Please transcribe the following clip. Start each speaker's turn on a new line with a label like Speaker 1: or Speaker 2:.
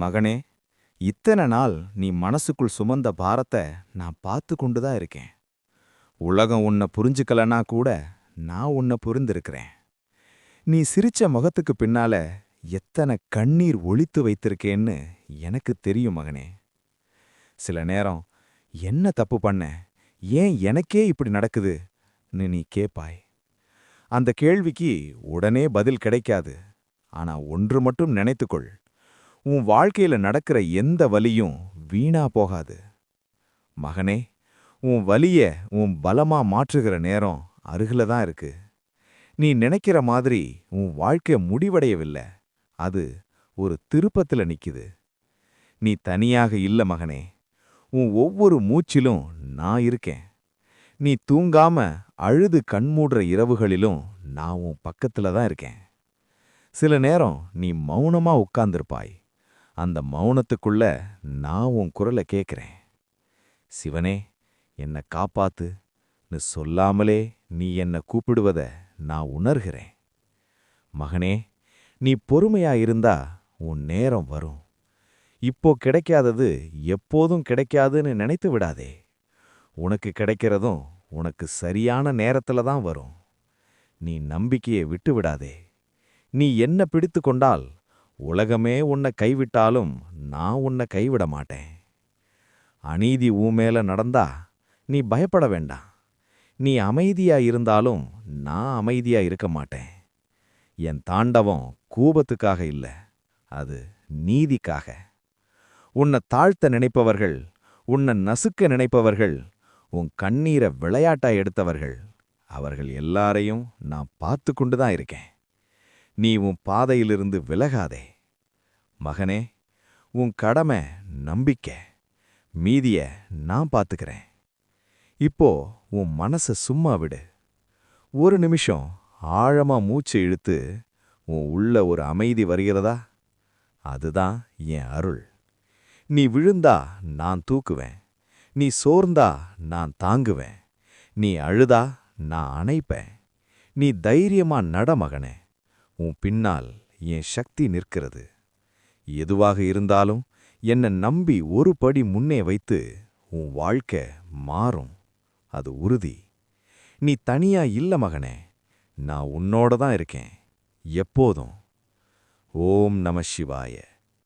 Speaker 1: மகனே இத்தனை நாள் நீ மனசுக்குள் சுமந்த பாரத்தை நான் பார்த்து கொண்டு தான் இருக்கேன். உலகம் உன்னை புரிஞ்சுக்கலனா கூட நான் உன்னை புரிந்திருக்கிறேன். நீ சிரிச்ச முகத்துக்கு பின்னால எத்தனை கண்ணீர் ஒழித்து வைத்திருக்கேன்னு எனக்கு தெரியும் மகனே. சில நேரம் என்ன தப்பு பண்ண? ஏன் எனக்கே இப்படி நடக்குதுன்னு நீ கேப்பாய். அந்த கேள்விக்கு உடனே பதில் கிடைக்காது. ஆனா ஒன்று மட்டும் நினைத்துக்கொள். உன் வாழ்க்கையில நடக்கிற எந்த வலியும் வீணா போகாது. மகனே உன் வலிய உன் பலமா மாற்றுகிற நேரம் அருகில தான் இருக்கு. நீ நினைக்கிற மாதிரி உன் வாழ்க்கை முடிவடையவில்லை. அது ஒரு திருப்பத்தில் நிற்குது நீ தனியாக இல்ல மகனே. உன் ஒவ்வொரு மூச்சிலும் நான் இருக்கேன். நீ தூங்காம அழுது கண்மூடுற இரவுகளிலும் நான் உன் பக்கத்துல தான் இருக்கேன். சில நேரம் நீ மௌனமா உட்கார்ந்திருப்பாய். அந்த மௌனத்துக்குள்ள நான் உன் குரலை கேட்கிறேன் சிவனே என்னை காப்பாத்துன்னு சொல்லாமலே நீ என்னை கூப்பிடுவத நான் உணர்கிறேன். மகனே நீ பொறுமையா இருந்தா உன் நேரம் வரும். இப்போ கிடைக்காதது எப்போதும் கிடைக்காதுன்னு நினைத்து விடாதே. உனக்கு கிடைக்கிறதும் உனக்கு சரியான நேரத்துல தான் வரும். நீ நம்பிக்கையை விட்டு விடாதே. நீ என்ன பிடித்து கொண்டால் உலகமே உன்னை கைவிட்டாலும் நான் உன்னை கைவிட மாட்டேன். அநீதி ஊமேல நடந்தா நீ பயப்பட வேண்டாம். நீ அமைதியா இருந்தாலும் நான் அமைதியா இருக்க மாட்டேன். என் தாண்டவம் கூபத்துக்காக இல்லை அது நீதிக்காக. உன்னை தாழ்த்த நினைப்பவர்கள் உன்னை நசுக்க நினைப்பவர்கள் உன் கண்ணீரை விளையாட்டா எடுத்தவர்கள் அவர்கள் எல்லாரையும் நான் பார்த்து கொண்டு தான் இருக்கேன். நீ உன் பாதையிலிருந்து விலகாதே. மகனே உன் கடமை நம்பிக்கை. மீதிய நான் பார்த்துக்கிறேன். இப்போ உன் மனசை சும்மா விடு. ஒரு நிமிஷம் ஆழமா மூச்சு இழுத்து உன் உள்ள ஒரு அமைதி வருகிறதா? அதுதான் என் அருள். நீ விழுந்தா நான் தூக்குவேன். நீ சோர்ந்தா நான் தாங்குவேன். நீ அழுதா நான் அணைப்பேன். நீ தைரியமா நட மகனே. உன் பின்னால் என் சக்தி நிற்கிறது. எதுவாக இருந்தாலும் என்னை நம்பி ஒரு படி முன்னே வைத்து உன் வாழ்க்கை மாறும். அது உறுதி. நீ தனியா இல்ல மகனே நான் உன்னோட தான் இருக்கேன். எப்போதும். ஓம் நம சிவாய.